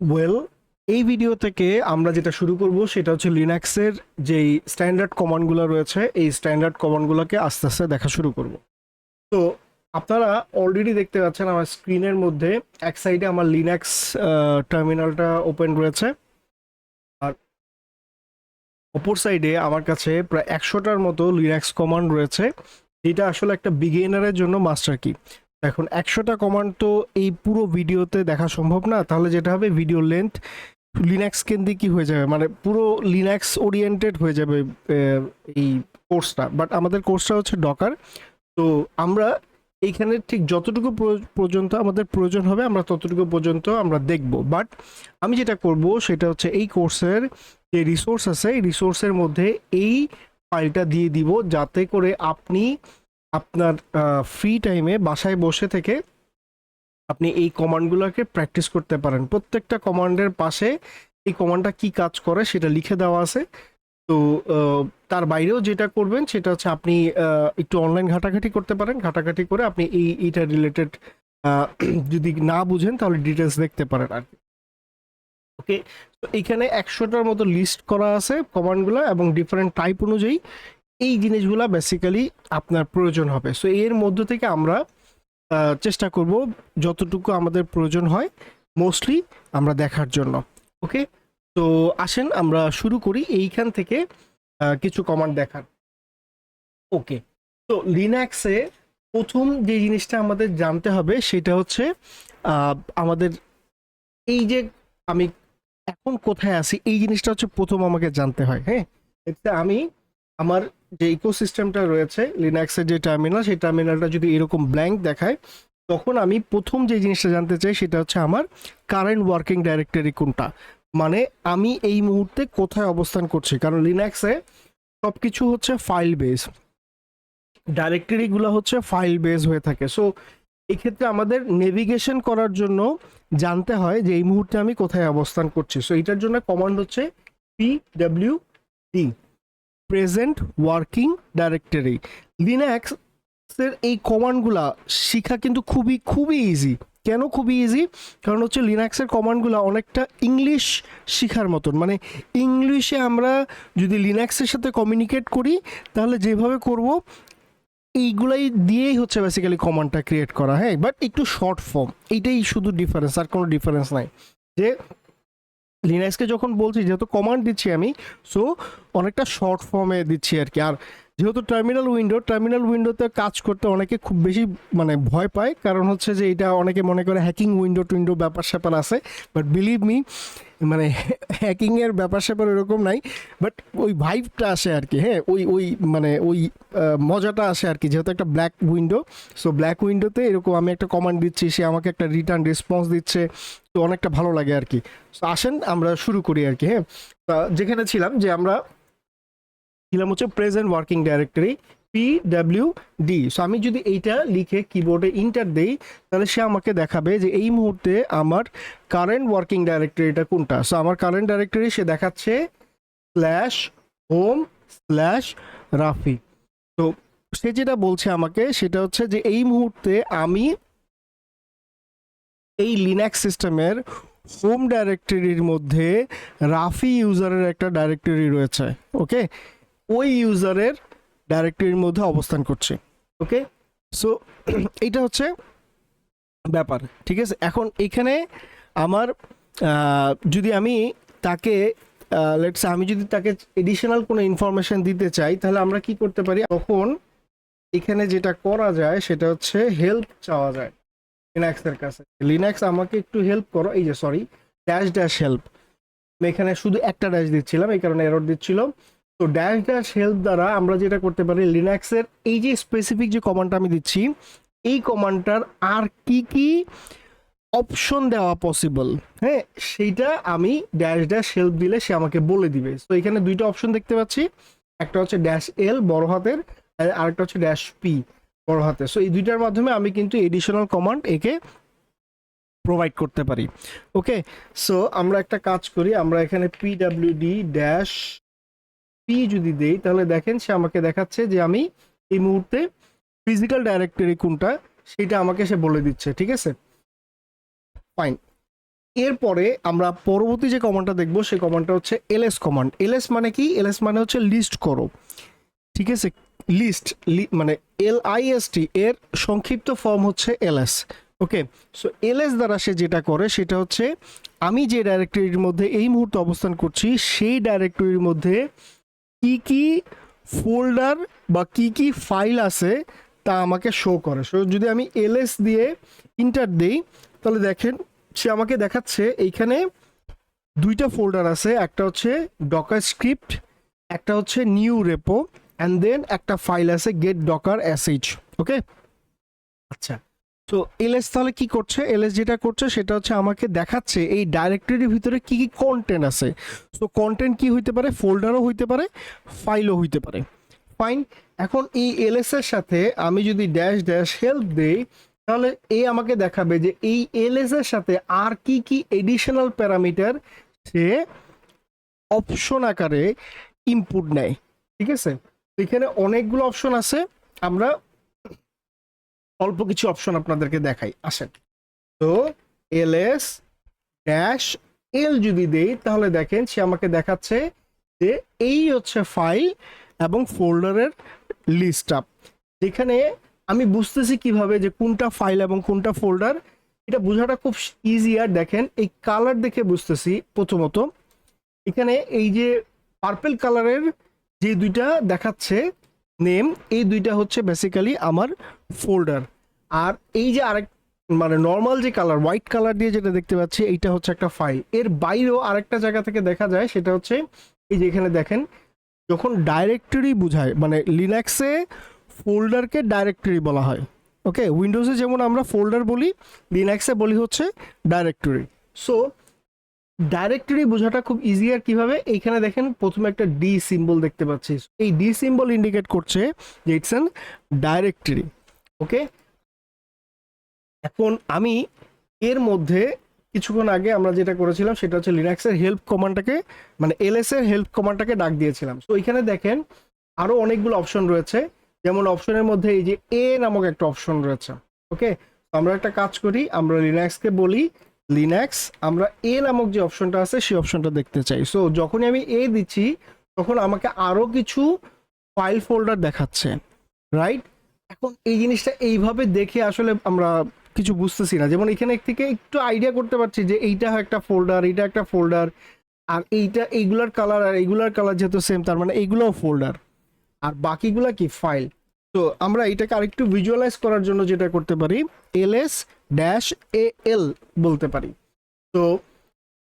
Well এই video থেকে আমরা যেটা শুরু করব সেটা হচ্ছে লিনাক্সের যেই স্ট্যান্ডার্ড কমান্ডগুলো রয়েছে, এই স্ট্যান্ডার্ড কমান্ডগুলোকে আস্তে আস্তে দেখা শুরু করব। তো আপনারা অলরেডি দেখতে পাচ্ছেন আমার স্ক্রিনের মধ্যে এক সাইডে আমার লিনাক্স টার্মিনালটা ওপেন রয়েছে। আর অপর সাইডে আমার কাছে প্রায় একশোটার মতো লিনাক্স কমান্ড রয়েছে, যেটা আসলে একটা বিগিনারের জন্য মাস্টার কি এখন একশোটা কমান্ড তো এই পুরো ভিডিওতে দেখা সম্ভব না। তাহলে যেটা হবে ভিডিও লেন্থ লিনাক্স কেন্দ্রিক কি হয়ে যাবে? মানে পুরো লিনাক্স ওরিয়েন্টেড হয়ে যাবে এই কোর্সটা বাট আমাদের কোর্সটা হচ্ছে ডকার তো আমরা এইখানে ঠিক যতটুকু পর্যন্ত আমাদের প্রয়োজন হবে, আমরা ততটুকু পর্যন্ত আমরা দেখব। বাট আমি যেটা করব, সেটা হচ্ছে এই কোর্সের যে রিসোর্স আছে, এই রিসোর্সের মধ্যে এই ফাইলটা দিয়ে দিব, যাতে করে আপনি আপনার ফ্রি টাইমে বাসায় বসে থেকে আপনি এই কমান্ডগুলোকে প্র্যাকটিস করতে পারেন। প্রত্যেকটা কমান্ডের পাশে এই কমান্ডটা কি কাজ করে সেটা লিখে দেওয়া আছে। তো তার বাইরেও যেটা করবেন সেটা হচ্ছে আপনি একটু অনলাইন ঘাটাঘাটি করতে পারেন। ঘাটাঘাটি করে আপনি এই, এইটা রিলেটেড যদি না বুঝেন তাহলে ডিটেলস দেখতে পারেন আর কি। ওকে তো এখানে একশোটার মতো লিস্ট করা আছে কমান্ডগুলো এবং ডিফারেন্ট টাইপ অনুযায়ী এই জিনিসগুলো বেসিক্যালি আপনার প্রয়োজন হবে। সো এর মধ্য থেকে আমরা চেষ্টা করব যতটুকু আমাদের প্রয়োজন হয় মোস্টলি আমরা দেখার জন্য। ওকে তো, আসেন আমরা শুরু করি এইখান থেকে কিছু কমান্ড দেখার। ওকে তো লিনাক্সে প্রথম যে জিনিসটা আমাদের জানতে হবে সেটা হচ্ছে আমাদের এই যে আমি এখন কোথায় আছি, এই জিনিসটা হচ্ছে প্রথম আমাকে জানতে হয় হ্যাঁ? আমি আমার যে ইকোসিস্টেমটা রয়েছে লিনাক্সের যে টার্মিনাল সেই টার্মিনালটা যদি এরকম ব্ল্যাঙ্ক দেখায়, তখন আমি প্রথম যে জিনিসটা জানতে চাই সেটা হচ্ছে আমার কারেন্ট ওয়ার্কিং ডাইরেক্টরি কোনটা? মানে আমি এই মুহূর্তে কোথায় অবস্থান করছি? কারণ লিনাক্সে সব কিছু হচ্ছে ফাইল বেস ডাইরেক্টরিগুলো হচ্ছে ফাইল বেস হয়ে থাকে। সো এক্ষেত্রে আমাদের নেভিগেশন করার জন্য জানতে হয় যে এই মুহূর্তে আমি কোথায় অবস্থান করছি। সো এটার জন্য কমান্ড হচ্ছে P W D present working directory Linux এর এই কমান্ডগুলা শেখা কিন্তু খুবই খুবই ইজি কেন খুবই ইজি কারণ হচ্ছে লিনাক্সের কমান্ডগুলো অনেকটা ইংলিশ শেখার মতন। মানে ইংলিশে আমরা যদি লিনাক্সের সাথে কমিউনিকেট করি, তাহলে যেভাবে করব, এইগুলাই দিয়েই হচ্ছে বেসিক্যালি কমান্ডটা ক্রিয়েট করা হ্যাঁ? বাট একটু শর্ট ফর্ম এইটাই শুধু ডিফারেন্স আর কোনো ডিফারেন্স নাই। যে লিনাক্সকে যখন বলছি, যেহেতু কমান্ড দিচ্ছি আমি সো অনেকটা শর্ট ফর্মে দিচ্ছি আর কি। আর যেহেতু টার্মিনাল উইন্ডো টার্মিনাল উইন্ডোতে কাজ করতে অনেকে খুব বেশি মানে ভয় পায়। কারণ হচ্ছে যে এটা অনেকে মনে করে হ্যাকিং উইন্ডো টুইন্ডো ব্যাপার স্যাপার আছে। বাট বিলিভ মি মানে হ্যাকিংয়ের ব্যাপার স্যাপার এরকম নাই। বাট ওই ভাইবটা আসে আর কি হ্যাঁ? ওই ওই মানে ওই মজাটা আসে আর কি। যেহেতু একটা ব্ল্যাক উইন্ডো সো ব্ল্যাক উইন্ডোতে এরকম আমি একটা কমান্ড দিচ্ছি, সে আমাকে একটা রিটার্ন রেসপন্স দিচ্ছে। তো অনেকটা ভালো লাগে আর কি। আসেন, আমরা শুরু করি আর কি হ্যাঁ? যেখানে ছিলাম যে আমরা ছিলাম হচ্ছে present working directory P W D so আমি যদি এইটা লিখে কিবোর্ডে ইন্টার দেই, তাহলে সে আমাকে দেখাবে যে এই মুহূর্তে আমার কারেন্ট ওয়ার্কিং ডাইরেক্টরিটা কোনটা। সো আমার কারেন্ট ডাইরেক্টরি সে দেখাচ্ছে স্ল্যাশ হোম স্ল্যাশ রাফি তো সে যেটা বলছে আমাকে, সেটা হচ্ছে যে এই মুহূর্তে আমি এই লিনাক্স সিস্টেমের হোম ডাইরেক্টরির মধ্যে রাফি ইউজারের একটা ডাইরেক্টরি রয়েছে ওকে ওই ইউজারের ডাইরেক্টরির মধ্যে অবস্থান করছে। ওকে? সো, এইটা হচ্ছে ব্যাপার, ঠিক আছে? এখন এখানে আমার যদি আমি তাকে লেটস আমি যদি তাকে এডিশনাল কোনো ইনফরমেশন দিতে চাই, তাহলে আমরা কি করতে পারি? তখন এখানে যেটা করা যায়, সেটা হচ্ছে হেল্প চাওয়া যায় লিনাক্সের কাছে। লিনাক্স আমাকে একটু হেল্প করো। এই যে সরি ড্যাশ ড্যাশ হেল্প এখানে শুধু একটা ড্যাশ দিচ্ছিলাম, এই কারণে এরর দিচ্ছিল। তো ড্যাশ ড্যাশ হেল্প দ্বারা আমরা যেটা করতে পারি লিনাক্সের এই যে স্পেসিফিক যে কমান্ডটা আমি দিচ্ছি, এই কমান্ডটার আর কি কি অপশন দেওয়া পসিবল হ্যাঁ সেইটা আমি ড্যাশ ড্যাশ হেল্প দিলে সে আমাকে বলে দিবে। তো এখানে দুইটা অপশন দেখতে পাচ্ছি। একটা হচ্ছে ড্যাশ এল বড় হাতের, আর আরেকটা হচ্ছে ড্যাশ পি বড় হাতে সো এই দুইটার মাধ্যমে আমি কিন্তু এডিশনাল কমান্ড একে প্রোভাইড করতে পারি। ওকে সো আমরা একটা কাজ করি, আমরা এখানে P W D dash P যদি দেই, তাহলে দেখেন সে আমাকে দেখাচ্ছে যে আমি এই মুহূর্তে ফিজিক্যাল ডাইরেক্টরি কোনটা, সেটা আমাকে সে বলে দিচ্ছে, ঠিক আছে? ফাইন এরপরে আমরা পরবর্তী যে কমান্ডটা দেখব, সেই কমান্ডটা হচ্ছে এলএস কমান্ড এলএস মানে কি? এলএস মানে হচ্ছে লিস্ট করো। ঠিক আছে? লিস্ট মানে এল আইএসটি এর সংক্ষিপ্ত ফর্ম হচ্ছে এলএস ওকে? সো এলএস দ্বারা সে যেটা করে, সেটা হচ্ছে, আমি যে ডাইরেক্টরির মধ্যে এই মুহূর্তে অবস্থান করছি, সেই ডাইরেক্টরির মধ্যে কি কি ফোল্ডার বা কি কি ফাইল আছে তা আমাকে শো করে। সো যদি আমি এলএস দিয়ে ইন্টার দিই, তাহলে দেখেন সে আমাকে দেখাচ্ছে এইখানে দুইটা ফোল্ডার আছে, একটা হচ্ছে ডকার স্ক্রিপ্ট একটা হচ্ছে নিউ রেপো অ্যান্ড দেন একটা ফাইল আছে গেট ডকার এসএইচ ওকে আচ্ছা। তো এলএস তাহলে কি করছে? এলএস যেটা করছে সেটা হচ্ছে আমাকে দেখাচ্ছে এই ডাইরেক্টরির ভিতরে কি কি কন্টেন্ট আছে। সো কন্টেন্ট কি হইতে পারে? ফোল্ডারও হইতে পারে ফাইলও হইতে পারে। ফাইন এখন এই এলএস এর সাথে আমি যদি ড্যাশ ড্যাশ হেল্প দেই, তাহলে এ আমাকে দেখাবে যে এই এলএস এর সাথে আর কি কি এডিশনাল প্যারামিটার সে অপশন আকারে ইনপুট নেয়। ঠিক আছে? এখানে অনেকগুলো অপশন আছে। আমরা অল্প কিছু অপশন আপনাদেরকে দেখাই, আসেন। তো এলএস ড্যাশ এল যদি দেই, তাহলে দেখেন সে আমাকে দেখাচ্ছে যে এই হচ্ছে ফাইল এবং ফোল্ডারের লিস্ট আপ যেখানে আমি বুঝতেছি কীভাবে যে কোনটা ফাইল এবং কোনটা ফোল্ডার এটা বোঝাটা খুব ইজি আর দেখেন, এই কালার দেখে বুঝতেছি প্রথমত। এখানে এই যে পার্পেল কালারের যে দুইটা দেখাচ্ছে নেম, এই দুইটা হচ্ছে বেসিক্যালি আমার ফোল্ডার আর এই যে আরেক মানে নর্মাল যে কালার হোয়াইট কালার দিয়ে যেটা দেখতে পাচ্ছি, এইটা হচ্ছে একটা ফাইল এর বাইরেও আরেকটা জায়গা থেকে দেখা যায়, সেটা হচ্ছে এই যে এখানে দেখেন, যখন ডাইরেক্টরি বোঝায় মানে লিনাক্সে ফোল্ডারকে ডাইরেক্টরি বলা হয়। ওকে উইন্ডোজে যেমন আমরা ফোল্ডার বলি লিনাক্সে বলি হচ্ছে ডাইরেক্টরি সো ডাইরেক্টরি বোঝাটা খুব ইজি আর কীভাবে? এইখানে দেখেন প্রথমে একটা ডি সিম্বল দেখতে পাচ্ছি। এই ডি সিম্বল ইন্ডিকেট করছে যে ইটস অ্যান ডাইরেক্টরি ওকে এখন আমি এর মধ্যে কিছুক্ষণ আগে আমরা যেটা করেছিলাম সেটা হচ্ছে লিনাক্সের হেল্প কমান্ডটাকে মানে এলএস এর হেল্প কমান্ডটাকে ডাক দিয়েছিলাম। তো এখানে দেখেন আরও অনেকগুলো অপশন রয়েছে। যেমন অপশনের মধ্যে এই যে এ নামক একটা অপশন রয়েছে ওকে আমরা একটা কাজ করি, আমরা লিনাক্সকে বলি লিনাক্স আমরা এ নামক যে অপশনটা আছে, সেই অপশনটা দেখতে চাই। সো যখনই আমি এ দিচ্ছি, তখন আমাকে আরও কিছু ফাইল ফোল্ডার দেখাচ্ছে রাইট এখন এই জিনিসটা এইভাবে দেখে আসলে আমরা কিছু বুঝতেছি না। যেমন এখানে থেকে একটু আইডিয়া করতে পারছি যে এইটা একটা ফোল্ডার এইটা একটা ফোল্ডার আর এইটা, এইগুলার কালার আর এইগুলার কালার যেহেতু সেম তার মানে এইগুলোও ফোল্ডার আর বাকিগুলা কি? ফাইল তো আমরা এটাকে আরেকটু ভিজুয়ালাইজ করার জন্য যেটা করতে পারি এল এস ড্যাশ এ এল বলতে পারি। তো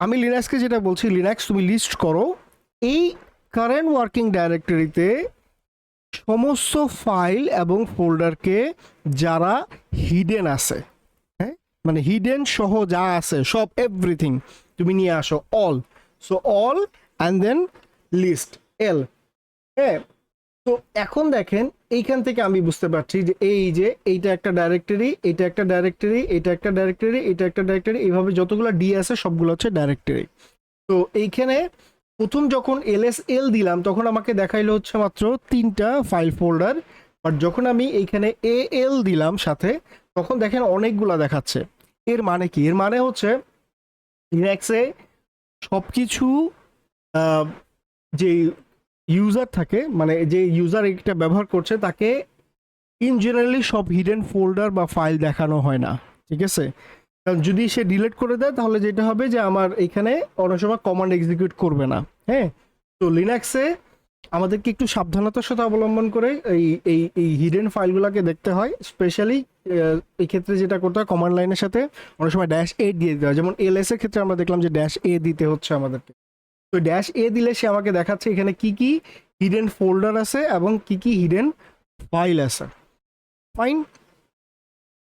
আমি লিনাক্সকে যেটা বলছি, লিনাক্স তুমি লিস্ট করো, এই কারেন্ট ওয়ার্কিং ডাইরেক্টরিতে সমস্ত ফাইল এবং ফোল্ডারকে যারা হিডেন আছে হ্যাঁ? মানে হিডেন সহ যা আছে, সব এভরিথিং তুমি নিয়ে আসো all so all and then list L হ্যাঁ? তো এখন দেখেন, এইখান থেকে আমি বুঝতে পারছি যে এই যে এইটা একটা ডাইরেক্টরি এটা একটা ডাইরেক্টরি এটা একটা ডাইরেক্টরি এটা একটা ডাইরেক্টরি এইভাবে যতগুলো ডি আছে সবগুলো হচ্ছে ডাইরেক্টরি তো এইখানে প্রথম যখন এলএস এল দিলাম, তখন আমাকে দেখাইলো হচ্ছে মাত্র তিনটা ফাইল ফোল্ডার বাট যখন আমি এইখানে এ এল দিলাম সাথে, তখন দেখেন অনেকগুলা দেখাচ্ছে। এর মানে কি? এর মানে হচ্ছে লিনাক্সে সব কিছু যে ইউজার থাকে মানে যে ইউজার এটা ব্যবহার করছে, তাকে ইন জেনারেলি সব হিডেন ফোল্ডার বা ফাইল দেখানো হয় না, ঠিক আছে? কারণ যদি সে ডিলিট করে দেয়, তাহলে যেটা হবে যে আমার এখানে অনেক সময় কমান্ড এক্সিকিউট করবে না হ্যাঁ? তো লিনাক্সে আমাদেরকে একটু সাবধানতার সাথে অবলম্বন করে এই এই এই হিডেন ফাইলগুলোকে দেখতে হয় স্পেশালি এই ক্ষেত্রে যেটা করতে হয় কমান্ড লাইনের সাথে অনেক সময় ড্যাশ এ দিয়ে দিতে হয়। যেমন এলএস এর ক্ষেত্রে আমরা দেখলাম যে ড্যাশ এ দিতে হচ্ছে আমাদেরকে। তো ড্যাশ এ দিলে সে আমাকে দেখাচ্ছে এখানে কি কি হিডেন ফোল্ডার আছে এবং কি কি হিডেন ফাইল আছে। ফাইন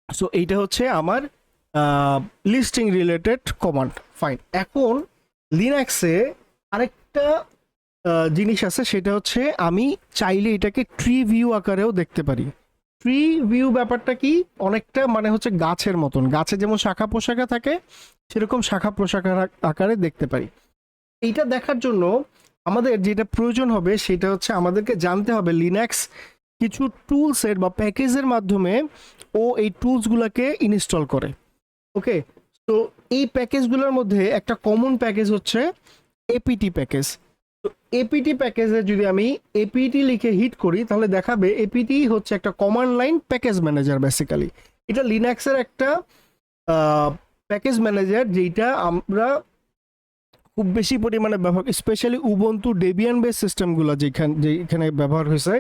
সো এইটা হচ্ছে আমার লিস্টিং রিলেটেড কমান্ড ফাইন এখন লিনাক্সে আরেকটা জিনিস আছে, সেটা হচ্ছে আমি চাইলে এটাকে ট্রি ভিউ আকারেও দেখতে পারি। ট্রি ভিউ ব্যাপারটা কি? অনেকটা মানে হচ্ছে গাছের মতন। গাছে যেমন শাখা পোশাখা থাকে, সেরকম শাখা পোশাখার আকারে দেখতে পারি। এইটা দেখার জন্য আমাদের যেটা প্রয়োজন হবে সেটা হচ্ছে আমাদেরকে জানতে হবে লিনাক্স কিছু টুলসের বা প্যাকেজের মাধ্যমে ও এই টুলসগুলোকে ইনস্টল করে। ওকে তো এই প্যাকেজগুলোর মধ্যে একটা কমন প্যাকেজ হচ্ছে এপিটি প্যাকেজ তো এপিটি প্যাকেজে যদি আমি এপিটি লিখে হিট করি, তাহলে দেখাবে এপিটি হচ্ছে একটা command line package manager basically এটা লিনাক্সের একটা প্যাকেজ ম্যানেজার যেটা আমরা খুব বেশি পরিমাণে ব্যবহার স্পেশালি উবন্তু ডেবিয়ান বেস সিস্টেমগুলো যেখানে যেখানে ব্যবহার হয়েছে,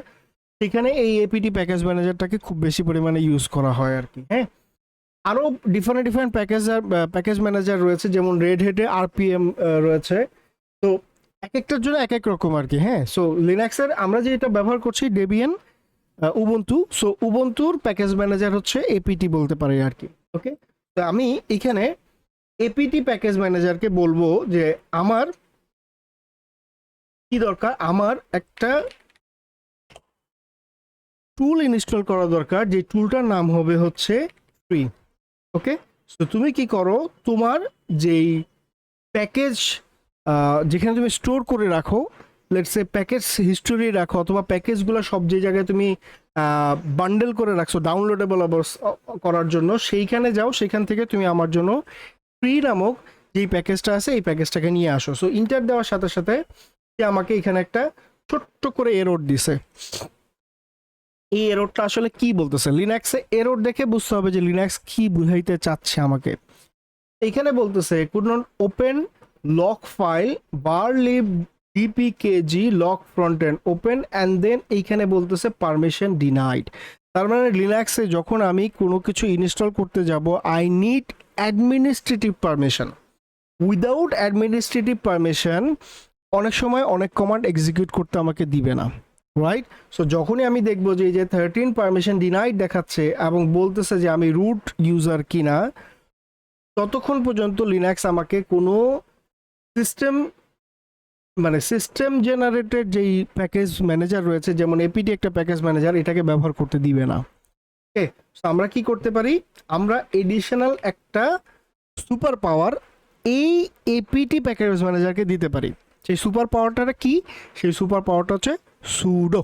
সেখানে এই এপিটি প্যাকেজ ম্যানেজারটাকে খুব বেশি পরিমাণে ইউজ করা হয় আর কি হ্যাঁ? আরও different different packager package manager রয়েছে, যেমন রেড হেডে আরপিএম রয়েছে। তো এক একটার জন্য এক এক রকম আর কি হ্যাঁ? সো লিনাক্সের আমরা যেটা ব্যবহার করছি ডেবিয়ান উবন্তু সো উবন্তুর প্যাকেজ ম্যানেজার হচ্ছে এপিটি বলতে পারি আর কি ওকে তো আমি এখানে এপিটি প্যাকেজ ম্যানেজারকে বলব যে আমার কি দরকার? আমার একটা টুল ইনস্টল করা দরকার, যে টুলটার নাম হবে হচ্ছে ফ্রি ওকে তো তুমি কি করো? তোমার যেই প্যাকেজ যেখানে তুমি স্টোর করে রাখো লেটস এ প্যাকেজ হিস্টোরি রাখো, অথবা প্যাকেজগুলো সব যে জায়গায় তুমি বান্ডেল করে রাখছো ডাউনলোডেবল করার জন্য, সেইখানে যাও সেখান থেকে তুমি আমার জন্য ফ্রি নামক যেই প্যাকেজটা আছে, এই প্যাকেজটাকে নিয়ে আসো। সো ইন্টার দেওয়ার সাথে সাথে আমাকে এখানে একটা ছোট্ট করে এরোড দিছে। এই এরোডটা আসলে কি বলতেছে? লিনাক্সে এরোড দেখে বুঝতে হবে যে লিনাক্স কি বুঝাইতে চাচ্ছে আমাকে। এখানে বলতেছে could not open lock file var lib DPKG lock front end open and then এইখানে বলতেছে পারমিশন ডিনাইড তার মানে লিনাক্সে যখন আমি কোনো কিছু ইনস্টল করতে যাব I need administrative permission without administrative permission অনেক সময় অনেক কমান্ড এক্সিকিউট করতে আমাকে দিবে না রাইট সো যখনই আমি দেখব যে এই যে থার্টিন পারমিশন ডিনাইড দেখাচ্ছে এবং বলতেছে যে আমি রুট ইউজার কিনা, ততক্ষণ পর্যন্ত লিনাক্স আমাকে কোনো সিস্টেম মানে সিস্টেম জেনারেটেড যেই প্যাকেজ ম্যানেজার রয়েছে, যেমন এপিটি একটা প্যাকেজ ম্যানেজার এটাকে ব্যবহার করতে দিবে না। ওকে আমরা কি করতে পারি? আমরা এডিশনাল একটা সুপার পাওয়ার এই এপিটি প্যাকেজ ম্যানেজারকে দিতে পারি। সেই সুপার পাওয়ারটা কি? সেই সুপার পাওয়ারটা হচ্ছে সুডো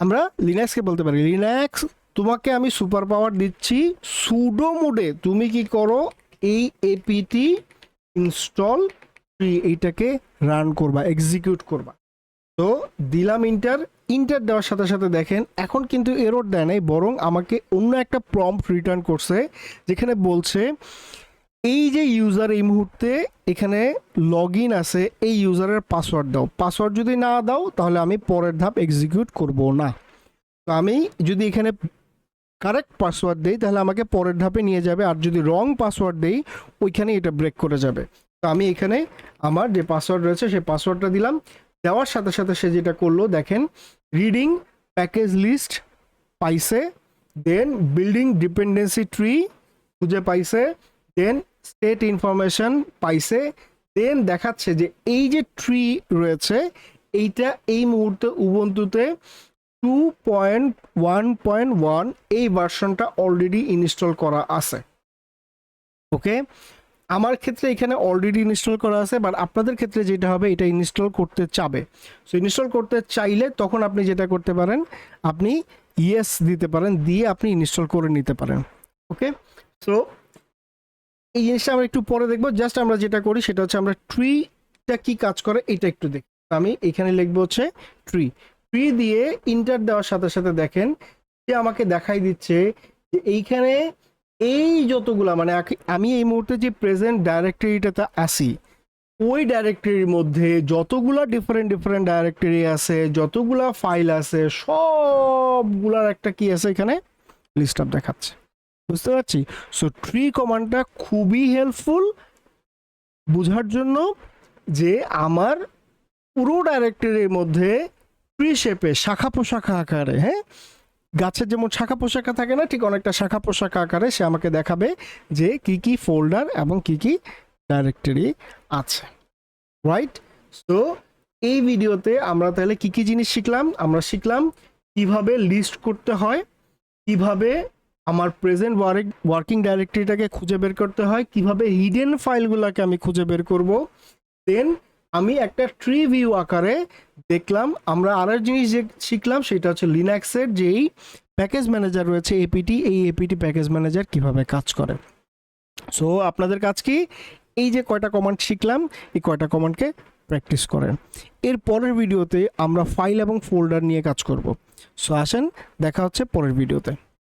আমরা লিনাক্সকে বলতে পারি। লিনাক্স তোমাকে আমি সুপার পাওয়ার দিচ্ছি সুডো মোডে তুমি কি করো? এই এপিটি ইনস্টল এইটাকে রান করবা এক্সিকিউট করবা। তো দিলাম ইন্টার ইন্টার দেওয়ার সাথে সাথে দেখেন, এখন কিন্তু এরর দেয় নাই, বরং আমাকে অন্য একটা প্রম্পট রিটার্ন করছে, যেখানে বলছে, এই যে ইউজার এই মুহূর্তে এখানে লগ ইন আছে, এই ইউজারের পাসওয়ার্ড দাও। পাসওয়ার্ড যদি না দাও, তাহলে আমি পরের ধাপ এক্সিকিউট করব না। তো আমি যদি এখানে কারেক্ট পাসওয়ার্ড দেই, তাহলে আমাকে পরের ধাপে নিয়ে যাবে, আর যদি রং পাসওয়ার্ড দেই ওইখানে এটা ব্রেক করে যাবে। তো আমি এখানে আমার যে পাসওয়ার্ড রয়েছে, সেই পাসওয়ার্ডটা দিলাম। দেওয়ার সাথে সাথে সে যেটা করল, দেখেন রিডিং প্যাকেজ লিস্ট পাইছে দেন বিল্ডিং ডিপেন্ডেন্সি ট্রি খুঁজে পাইছে দেন স্টেট ইনফরমেশন পাইছে দেন দেখাচ্ছে যে এই যে ট্রি রয়েছে, এইটা এই মুহূর্তে উবন্তুতে two point one point one এই ভার্সনটা অলরেডি ইনস্টল করা আছে। ওকে আমার ক্ষেত্রে এখানে অলরেডি ইনস্টল করা আছে বাট আপনাদের ক্ষেত্রে যেটা হবে, এটা ইনস্টল করতে চাবে। সো ইনস্টল করতে চাইলে তখন আপনি যেটা করতে পারেন, আপনি ইয়েস দিতে পারেন, দিয়ে আপনি ইনস্টল করে নিতে পারেন। ওকে সো এই জিনিসটা আমরা একটু পরে দেখব। জাস্ট আমরা যেটা করি, সেটা হচ্ছে আমরা ট্রিটা কি কাজ করে, এটা একটু দেখি। আমি এখানে লিখব হচ্ছে ট্রি ট্রি দিয়ে ইন্টার দেওয়ার সাথে সাথে দেখেন যে আমাকে দেখাই দিচ্ছে যে এইখানে এই যতগুলা মানে আমি এই মুহূর্তে যে প্রেজেন্ট ডাইরেক্টরিটাতে আসি ওই ডাইরেক্টরির মধ্যে যতগুলা ডিফারেন্ট ডিফারেন্ট ডাইরেক্টরি আছে, যতগুলা ফাইল আছে, সবগুলার একটা কি আছে এখানে? লিস্ট আপ দেখাচ্ছে। বুঝতে পারছি? সো ট্রি কমান্ডটা খুবই হেল্পফুল বোঝার জন্য যে আমার পুরো ডাইরেক্টরির মধ্যে ট্রি শেপে শাখা পোশাখা আকারে হ্যাঁ? গাছের যেমন শাখা পোশাখা থাকে না, ঠিক অনেকটা শাখা পোশাখা আকারে সে আমাকে দেখাবে যে কি কি ফোল্ডার এবং কি কি ডাইরেক্টরি আছে। রাইট সো এই ভিডিওতে আমরা তাহলে কি কি জিনিস শিখলাম? আমরা শিখলাম কীভাবে লিস্ট করতে হয়, কীভাবে আমার প্রেজেন্ট ওয়ার্কিং ডাইরেক্টরিটাকে খুঁজে বের করতে হয়, কীভাবে হিডেন ফাইলগুলোকে আমি খুঁজে বের করব দেন আমি একটা ট্রি ভিউ আকারে দেখলাম, আমরা আরেক জিনিস যে শিখলাম সেটা হচ্ছে লিনাক্সের যেই প্যাকেজ ম্যানেজার রয়েছে এপিটি এই এপিটি প্যাকেজ ম্যানেজার কীভাবে কাজ করে। সো আপনাদের কাজ কি? এই যে কয়টা কমান্ড শিখলাম, এই কয়টা কমান্ডকে প্র্যাকটিস করেন। এর পরের ভিডিওতে আমরা ফাইল এবং ফোল্ডার নিয়ে কাজ করব। সো আসেন, দেখা হচ্ছে পরের ভিডিওতে